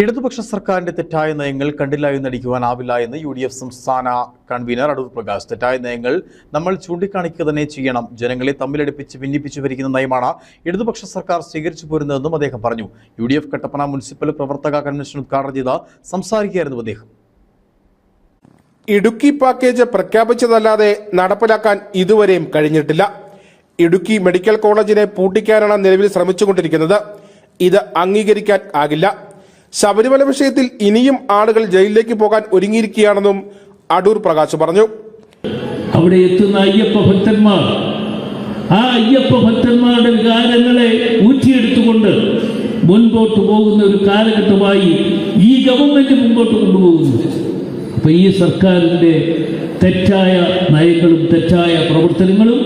ഇടതുപക്ഷ സർക്കാരിന്റെ തെറ്റായ നയങ്ങൾ കണ്ടില്ല എന്നടിക്കുവാനാവില്ല എന്ന് യു ഡി എഫ് സംസ്ഥാന കൺവീനർ അടൂർ പ്രകാശ്. തെറ്റായ നയങ്ങൾ നമ്മൾ ചൂണ്ടിക്കാണിക്കുക തന്നെ ചെയ്യണം. ജനങ്ങളെ തമ്മിലടുപ്പിച്ച് ഭിന്നിപ്പിച്ചു ഭരിക്കുന്ന നയമാണ് ഇടതുപക്ഷ സർക്കാർ സ്വീകരിച്ചു പോരുന്നതെന്നും അദ്ദേഹം പറഞ്ഞു. U D F Kattappana municipal പ്രവർത്തക കൺവെൻഷൻ ഉദ്ഘാടനം ചെയ്ത സംസാരിക്കുകയായിരുന്നു അദ്ദേഹം. ഇടുക്കി പാക്കേജ് പ്രഖ്യാപിച്ചതല്ലാതെ നടപ്പിലാക്കാൻ ഇതുവരെയും കഴിഞ്ഞിട്ടില്ല. ഇടുക്കി മെഡിക്കൽ കോളേജിനെ പൂട്ടിക്കാനാണ് നിലവിൽ ശ്രമിച്ചുകൊണ്ടിരിക്കുന്നത്. ഇത് അംഗീകരിക്കാൻ ആകില്ല. ശബരിമല വിഷയത്തിൽ ഇനിയും ആളുകൾ ജയിലിലേക്ക് പോകാൻ ഒരുങ്ങിയിരിക്കുകയാണെന്നും അടൂർ പ്രകാശ് പറഞ്ഞു. അവിടെ എത്തുന്ന അയ്യപ്പ ഭക്തന്മാർ ആ അയ്യപ്പ ഭക്തന്മാരുടെ വികാരങ്ങളെ ഊറ്റിയെടുത്തുകൊണ്ട് മുൻപോട്ട് പോകുന്ന ഒരു കാലഘട്ടമായി ഈ ഗവൺമെന്റ് മുമ്പോട്ട് കൊണ്ടുപോകുന്നു. അപ്പൊ ഈ സർക്കാരിന്റെ തെറ്റായ നയങ്ങളും തെറ്റായ പ്രവർത്തനങ്ങളും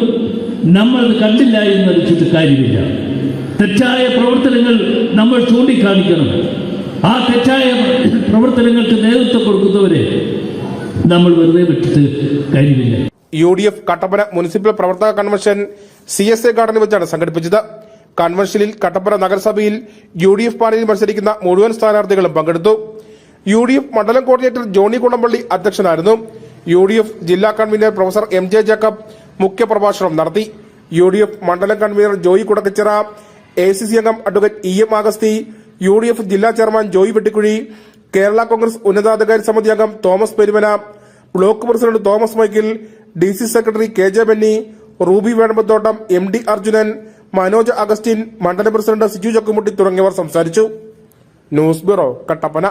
നമ്മൾ കണ്ടില്ല എന്ന് വെച്ചിട്ട് കാര്യമില്ല. തെറ്റായ പ്രവർത്തനങ്ങൾ നമ്മൾ ചൂണ്ടിക്കാണിക്കണം. ആ തെറ്റായ പ്രവർത്തനങ്ങൾക്ക് നേതൃത്വം കൊടുക്കുന്നവരെ നമ്മൾ വെറുതെ വിട്ടിട്ട് കാര്യമില്ല. U D F Kattappana municipal പ്രവർത്തക കൺവെൻഷൻ സി എസ് എ ഗാർഡനിൽ വെച്ചാണ് സംഘടിപ്പിച്ചത്. കൺവെൻഷനിൽ കട്ടപ്പന നഗരസഭയിൽ യു ഡി എഫ് പാനലിൽ മത്സരിക്കുന്ന മുഴുവൻ സ്ഥാനാർത്ഥികളും പങ്കെടുത്തു. യു ഡി എഫ് മണ്ഡലം കോർഡിനേറ്റർ ജോണി കുളമ്പള്ളി അധ്യക്ഷനായിരുന്നു. യു ഡി എഫ് ജില്ലാ convener professor M J Jacob മുഖ്യപ്രഭാഷണം നടത്തി. യു ഡി എഫ് മണ്ഡലം convener Joy Kudakkachira A C C അംഗം advocate E M Augusthy U D F ജില്ലാ ചെയർമാൻ ജോയ് വെട്ടിക്കുഴി കേരള കോൺഗ്രസ് ഉന്നതാധികാരി സമിതി അംഗം Thomas Perumana block president Thomas Michael D C secretary K J Benny Ruby Venampathottam M D Arjunan Manoj Augustine മണ്ഡലം president Siju Chakkumutty തുടങ്ങിയവർ സംസാരിച്ചു. News bureau Kattappana.